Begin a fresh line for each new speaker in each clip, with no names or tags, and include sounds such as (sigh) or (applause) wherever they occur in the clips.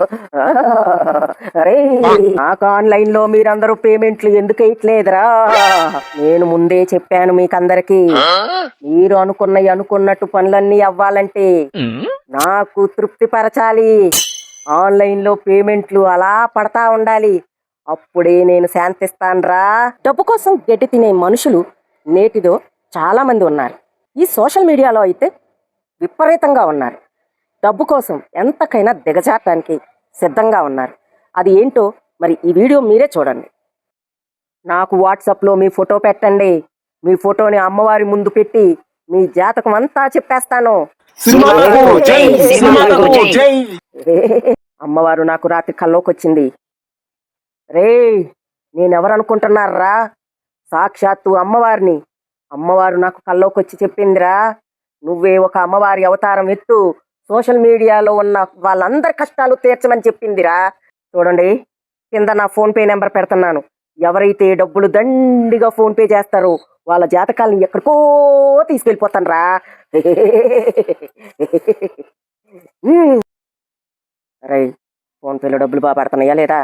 (laughs) అరే నాకు ఆన్లైన్లో మీరందరూ పేమెంట్లు ఎందుకు వేయట్లేదురా? నేను ముందే చెప్పాను మీకందరికి. మీరు అనుకున్నవి అనుకున్నట్టు పనులన్నీ అవ్వాలంటే నాకు తృప్తి పరచాలి ఆన్లైన్లో పేమెంట్లు అలా పడతా ఉండాలి. అప్పుడే నేను శాంతిస్తాన్రా. డబ్బు కోసం గడ్డి తినే మనుషులు నేటిలో చాలా మంది ఉన్నారు. ఈ సోషల్ మీడియాలో అయితే విపరీతంగా ఉన్నారు. డబ్బు కోసం ఎంతకైనా దిగజారటానికి సిద్ధంగా ఉన్నారు. అది ఏంటో మరి ఈ వీడియో మీరే చూడండి. నాకు వాట్సాప్లో మీ ఫోటో పెట్టండి. మీ ఫోటోని అమ్మవారి ముందు పెట్టి మీ జాతకం అంతా చెప్పేస్తాను. అమ్మవారు నాకు రాత్రి కల్లోకి వచ్చింది రే నేనెవరు అనుకుంటున్నారా సాక్షాత్తు అమ్మవారిని. అమ్మవారు నాకు కల్లోకి వచ్చి చెప్పిందిరా. నువ్వే ఒక అమ్మవారి అవతారం ఎత్తు. సోషల్ మీడియాలో ఉన్న వాళ్ళందరి కష్టాలు తీర్చమని చెప్పిందిరా. చూడండి కింద నా ఫోన్ పే నెంబర్ పెడుతున్నాను. ఎవరైతే డబ్బులు దండిగా ఫోన్పే చేస్తారో వాళ్ళ జాతకాలను ఎక్కడికో తీసుకెళ్ళిపోతానరా. (laughs) రై ఫోన్పేలో డబ్బులు బాగా పడుతున్నాయా లేదా?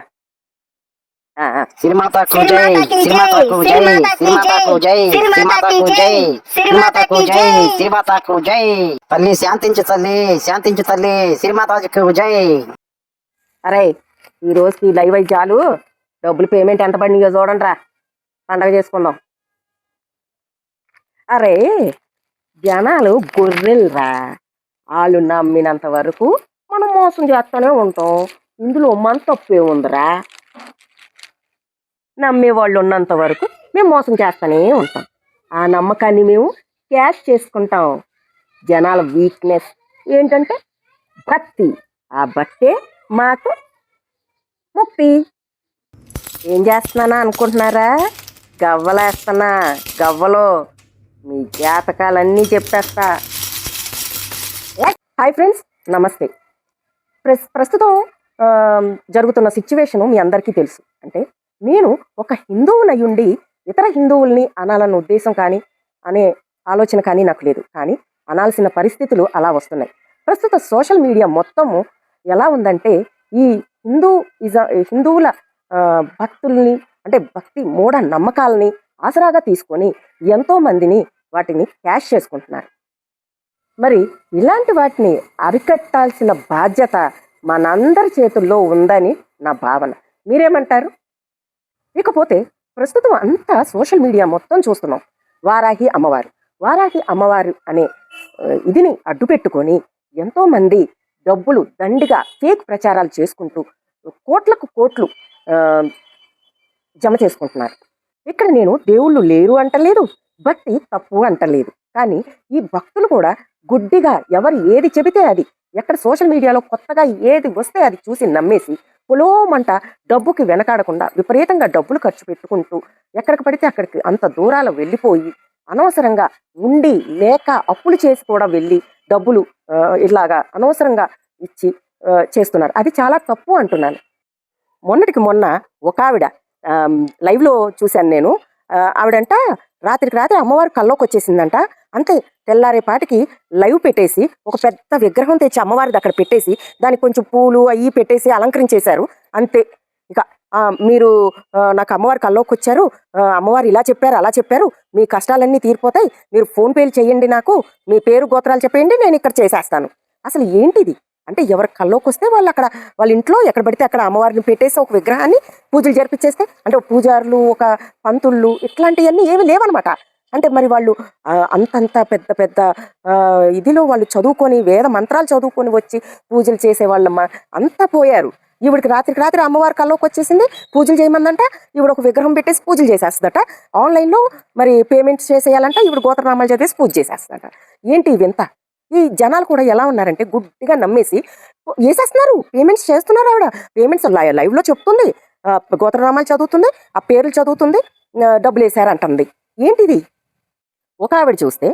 ఆ, ఆ.
సినిమాకు జై సినిమాకు జై సినిమాకు జై సినిమాకు జై సినిమాకు జై సినిమాకు జై. తల్లి శాంతించు తల్లి శాంతించు తల్లి
అరే ఈ రోజుకి లైవ్ అయి చాలు. డబ్బులు పేమెంట్ ఎంత పడినాయో చూడండి రా పండగ చేసుకుందాం. అరే జనాలు గొర్రెలరా. వాళ్ళు నమ్మినంత వరకు మనం మోసం చేస్తూనే ఉంటాం. ఇందులో మన తప్పే ఉందిరా. నమ్మే వాళ్ళు ఉన్నంత వరకు మేము మోసం చేస్తూనే ఉంటాం. ఆ నమ్మకాన్ని మేము క్యాష్ చేసుకుంటాం. జనాల వీక్నెస్ ఏంటంటే భక్తి. ఆ బట్టే మాకు ముప్పి. ఏం చేస్తున్నానా అనుకుంటున్నారా? గవ్వలేస్తున్నా. గవ్వలో మీ జాతకాలన్నీ చెప్పేస్తా. హాయ్ ఫ్రెండ్స్ నమస్తే. ప్రస్ ప్రస్తుతం జరుగుతున్న సిచ్యువేషను మీ అందరికీ తెలుసు. అంటే నేను ఒక హిందువునయుండి ఇతర హిందువుల్ని అనాలన్న ఉద్దేశం కానీ అనే ఆలోచన కానీ నాకు లేదు. కానీ అనాల్సిన పరిస్థితులు అలా వస్తున్నాయి. ప్రస్తుత సోషల్ మీడియా మొత్తము ఎలా ఉందంటే ఈ హిందూ ఇజ హిందువుల భక్తుల్ని అంటే భక్తి మూఢ నమ్మకాలని ఆసరాగా తీసుకొని ఎంతో మందిని వాటిని క్యాష్ చేసుకుంటున్నారు. మరి ఇలాంటి వాటిని అరికట్టాల్సిన బాధ్యత మనందరి చేతుల్లో ఉందని నా భావన. మీరేమంటారు? ఇకపోతే ప్రస్తుతం అంతా సోషల్ మీడియా మొత్తం చూస్తున్నాం. వారాహి అమ్మవారు. వారాహి అమ్మవారు అనే ఇదిని అడ్డుపెట్టుకొని ఎంతోమంది డబ్బులు దండిగా ఫేక్ ప్రచారాలు చేసుకుంటూ కోట్లకు కోట్లు జమ చేసుకుంటున్నారు. ఇక్కడ నేను దేవుళ్ళు లేరు అంటలేదు భక్తి తప్పు అంటలేదు. కానీ ఈ భక్తులు కూడా గుడ్డిగా ఎవరు ఏది చెబితే అది ఎక్కడ సోషల్ మీడియాలో కొత్తగా ఏది వస్తే అది చూసి నమ్మేసి పొలోమంట డబ్బుకి వెనకాడకుండా విపరీతంగా డబ్బులు ఖర్చు పెట్టుకుంటూ ఎక్కడికి పడితే అక్కడికి అంత దూరాలు వెళ్ళిపోయి అనవసరంగా ఉండి లేక అప్పులు చేసి కూడా వెళ్ళి డబ్బులు ఇలాగా అనవసరంగా ఇచ్చి చేస్తున్నారు. అది చాలా తప్పు అంటున్నాను. మొన్నటికి మొన్న ఒక ఆవిడ లైవ్లో చూశాను నేను. ఆవిడంట రాత్రికి రాత్రి అమ్మవారు కల్లోకి వచ్చేసిందంట అంతే. తెల్లారేపాటికి లైవ్ పెట్టేసి ఒక పెద్ద విగ్రహం తెచ్చి అమ్మవారిది అక్కడ పెట్టేసి దానికి కొంచెం పూలు అవి పెట్టేసి అలంకరించేశారు. అంతే. ఇక మీరు నాకు అమ్మవారి కల్లోకి వచ్చారు. అమ్మవారు ఇలా చెప్పారు అలా చెప్పారు. మీ కష్టాలన్నీ తీరిపోతాయి. మీరు ఫోన్ పేలు చేయండి నాకు. మీ పేరు గోత్రాలు చెప్పేయండి నేను ఇక్కడ చేసేస్తాను. అసలు ఏంటిది? అంటే ఎవరి కల్లోకి వస్తే వాళ్ళు అక్కడ వాళ్ళ ఇంట్లో ఎక్కడ పడితే అక్కడ అమ్మవారిని పెట్టేసి ఒక విగ్రహాన్ని పూజలు జరిపించేస్తే అంటే పూజారులు ఒక పంతుళ్ళు ఇట్లాంటివన్నీ ఏమి లేవన్నమాట. అంటే మరి వాళ్ళు అంతంత పెద్ద పెద్ద ఇదిలో వాళ్ళు చదువుకొని వేద మంత్రాలు చదువుకొని వచ్చి పూజలు చేసే వాళ్ళమ్మ అంతా పోయారు. ఈవిడికి రాత్రికి రాత్రి అమ్మవారి కల్లోకి వచ్చేసింది పూజలు చేయమందంట ఈవిడ ఒక విగ్రహం పెట్టేసి పూజలు చేసేస్తుందట. ఆన్లైన్లో మరి పేమెంట్స్ చేసేయాలంట ఈవిడ గోత్రనామాలు చదివేసి పూజ చేసేస్తుందట. ఏంటి ఇవింత? ఈ జనాలు కూడా ఎలా ఉన్నారంటే గుడ్డిగా నమ్మేసి వేసేస్తున్నారు పేమెంట్స్ చేస్తున్నారు ఆవిడ? పేమెంట్స్ లైవ్లో చెప్తుంది. గోత్రనామాలు చదువుతుంది ఆ పేర్లు చదువుతుంది డబ్బులు వేసారంటుంది. ఏంటిది? ఒక ఆవిడ చూస్తే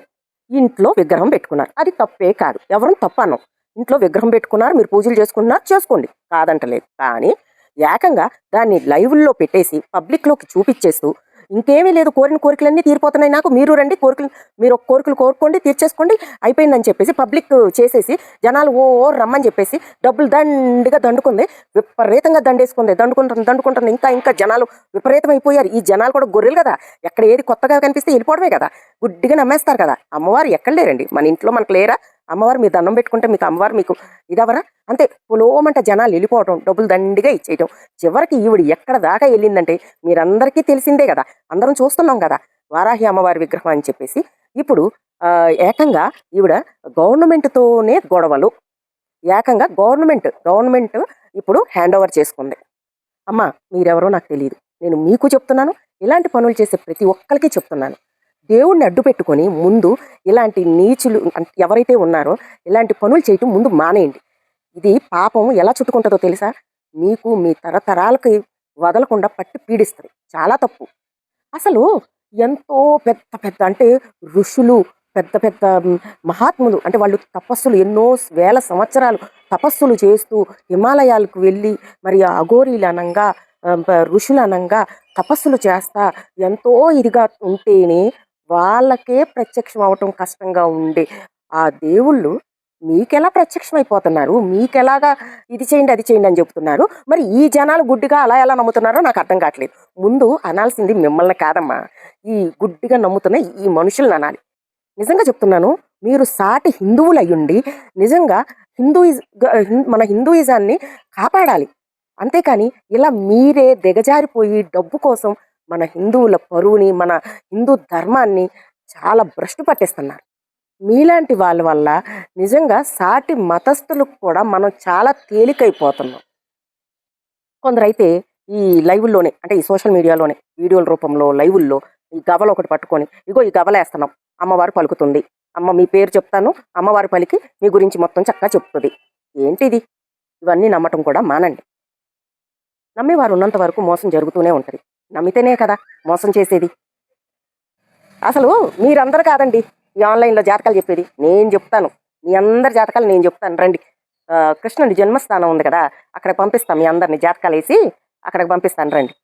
ఇంట్లో విగ్రహం పెట్టుకున్నారు. అది తప్పే కాదు. ఎవరు తప్పను ఇంట్లో విగ్రహం పెట్టుకున్నారు మీరు పూజలు చేసుకున్నారు చేసుకోండి. కాదంటలేదు. కానీ ఏకంగా దాన్ని లైవ్లో పెట్టేసి పబ్లిక్లోకి చూపించేస్తూ ఇంకేమీ లేదు. కోరిన కోరికలన్నీ తీరిపోతున్నాయి. నాకు మీరు రండి. కోరికలు మీరు ఒక కోరికలు కోరుకోండి తీర్చేసుకోండి. అయిపోయిందని చెప్పేసి పబ్లిక్ చేసేసి జనాలు ఓ ఓ రమ్మని చెప్పేసి డబ్బులు దండిగా దండుకుంది. విపరీతంగా దండేసుకుంది. దండుకుంటుంది దండుకుంటుంది ఇంకా ఇంకా జనాలు విపరీతం అయిపోయారు ఈ జనాలు కూడా గొర్రెలు కదా. ఎక్కడ ఏది కొత్తగా కనిపిస్తే వెళ్ళిపోవడమే కదా. గుడ్డిగా నమ్మేస్తారు కదా. అమ్మవారు ఎక్కడ లేరండి? మన ఇంట్లో మనకు లేరా? అమ్మవారు మీ దండం పెట్టుకుంటే మీకు అమ్మవారు మీకు ఇదవరా? అంతే. పులోమంట జనాలు వెళ్ళిపోవటం డబ్బులు దండిగా ఇచ్చేయటం. చివరికి ఈవిడ ఎక్కడ దాకా వెళ్ళిందంటే మీరందరికీ తెలిసిందే కదా. అందరం చూస్తున్నాం కదా వారాహి అమ్మవారి విగ్రహం అని చెప్పేసి. ఇప్పుడు ఏకంగా ఈవిడ గవర్నమెంట్తోనే గొడవలు. ఏకంగా గవర్నమెంట్ గవర్నమెంట్ ఇప్పుడు హ్యాండ్ ఓవర్ చేసుకుంది. అమ్మ మీరెవరో నాకు తెలియదు నేను మీకు చెప్తున్నాను ఇలాంటి పనులు చేసే ప్రతి ఒక్కరికి చెప్తున్నాను. దేవుణ్ణి అడ్డు పెట్టుకొని ముందు ఇలాంటి నీచులు ఎవరైతే ఉన్నారో ఇలాంటి పనులు చేయటం ముందు మానేయండి. ఇది పాపం ఎలా చుట్టుకుంటుందో తెలుసా? మీకు మీ తరతరాలకి వదలకుండా పట్టి పీడిస్తుంది. చాలా తప్పు. అసలు ఎంతో పెద్ద పెద్ద అంటే ఋషులు పెద్ద పెద్ద మహాత్ములు అంటే వాళ్ళు తపస్సులు ఎన్నో వేల సంవత్సరాలు తపస్సులు చేస్తూ హిమాలయాలకు వెళ్ళి మరి ఆ అఘోరీలు అనంగా తపస్సులు చేస్తా ఎంతో ఇదిగా ఉంటేనే వాళ్ళకే ప్రత్యక్షం అవటం కష్టంగా ఉండే ఆ దేవుళ్ళు మీకెలా ప్రత్యక్షం అయిపోతున్నారు మీకెలాగా ఇది చేయండి అది చేయండి అని చెప్తున్నారు. మరి ఈ జనాలు గుడ్డిగా అలా ఎలా నమ్ముతున్నారో నాకు అర్థం కావట్లేదు. ముందు అనాల్సింది మిమ్మల్ని కాదమ్మా. ఈ గుడ్డిగా నమ్ముతున్న ఈ మనుషులను అనాలి. నిజంగా చెప్తున్నాను మీరు సాటి హిందువులు అయ్యుండి నిజంగా హిందూయిజ్ మన హిందూయిజాన్ని కాపాడాలి. అంతేకాని ఇలా మీరే దిగజారిపోయి డబ్బు కోసం మన హిందువుల పరువుని మన హిందూ ధర్మాన్ని చాలా భ్రష్టు పట్టేస్తున్నారు. మీలాంటి వాళ్ళ వల్ల నిజంగా సాటి మతస్థులకు కూడా మనం చాలా తేలికైపోతున్నాం. కొందరైతే ఈ లైవ్లోనే అంటే ఈ సోషల్ మీడియాలోనే వీడియోల రూపంలో లైవుల్లో ఈ గవలు ఒకటి పట్టుకొని ఇగో ఈ గవలేస్తున్నాం అమ్మవారు పలుకుతుంది అమ్మ మీ పేరు చెప్తాను అమ్మవారి పలికి మీ గురించి మొత్తం చక్కగా చెప్తుంది. ఏంటిది? ఇవన్నీ నమ్మటం కూడా మానండి. నమ్మేవారు ఉన్నంత వరకు మోసం జరుగుతూనే ఉంటుంది. నమ్మితేనే కదా మోసం చేసేది. అసలు మీరందరూ కాదండి ఈ ఆన్లైన్లో జాతకాలు చెప్పేది. నేను చెప్తాను. మీ అందరి జాతకాలు నేను చెప్తాను. రండి. కృష్ణుడి జన్మస్థానం ఉంది కదా అక్కడికి పంపిస్తాను మీ అందరిని జాతకాలు వేసి అక్కడికి పంపిస్తాను. రండి.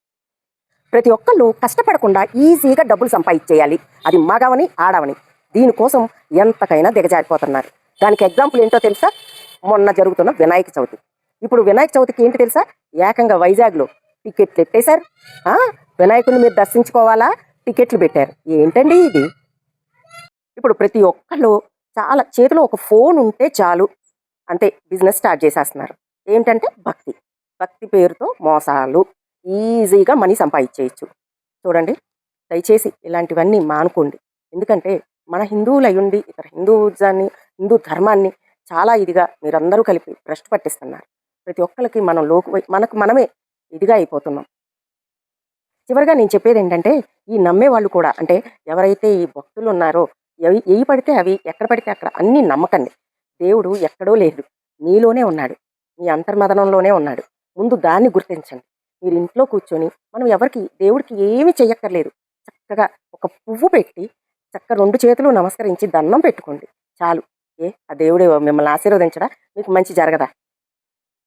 ప్రతి ఒక్కళ్ళు కష్టపడకుండా ఈజీగా డబ్బులు సంపాదించేయాలి. అది మగవని ఆడవని. దీనికోసం ఎంతకైనా దిగజారిపోతున్నారు. దానికి ఎగ్జాంపుల్ ఏంటో తెలుసా? మొన్న జరుగుతున్న వినాయక చవితి. ఇప్పుడు వినాయక చవితికి ఏంటి తెలుసా? ఏకంగా వైజాగ్లో టికెట్లు ఎట్టేశారు వినాయకుడిని మీరు దర్శించుకోవాలా? టికెట్లు పెట్టారు. ఏంటండి ఇది? ఇప్పుడు ప్రతి ఒక్కళ్ళు చాలా చేతిలో ఒక ఫోన్ ఉంటే చాలు. అంతే బిజినెస్ స్టార్ట్ చేసేస్తున్నారు. ఏంటంటే భక్తి. భక్తి పేరుతో మోసాలు. ఈజీగా మనీ సంపాదించేయచ్చు. చూడండి దయచేసి ఇలాంటివన్నీ మానుకోండి. ఎందుకంటే మన హిందువులు అయ్యుండి ఇతర హిందూజాన్ని హిందూ ధర్మాన్ని చాలా ఇదిగా మీరందరూ కలిపి భ్రష్టు పట్టిస్తున్నారు. ప్రతి ఒక్కరికి మనం లోకు మనకు మనమే ఇదిగా అయిపోతున్నాం. చివరిగా నేను చెప్పేది ఏంటంటే ఈ నమ్మే వాళ్ళు కూడా అంటే ఎవరైతే ఈ భక్తులు ఉన్నారో ఏవి పడితే అవి ఎక్కడ పడితే అక్కడ అన్నీ నమ్మకండి. దేవుడు ఎక్కడో లేడు. మీలోనే ఉన్నాడు. మీ అంతర్మదనంలోనే ఉన్నాడు. ముందు దాన్ని గుర్తించండి. మీరు ఇంట్లో కూర్చొని మనం ఎవరికి దేవుడికి ఏమీ చెయ్యక్కర్లేదు. చక్కగా ఒక పువ్వు పెట్టి చక్క రెండు చేతులు నమస్కరించి దండం పెట్టుకోండి. చాలు. ఏ? ఆ దేవుడే మిమ్మల్ని ఆశీర్వదించడా? మీకు మంచి జరగదా?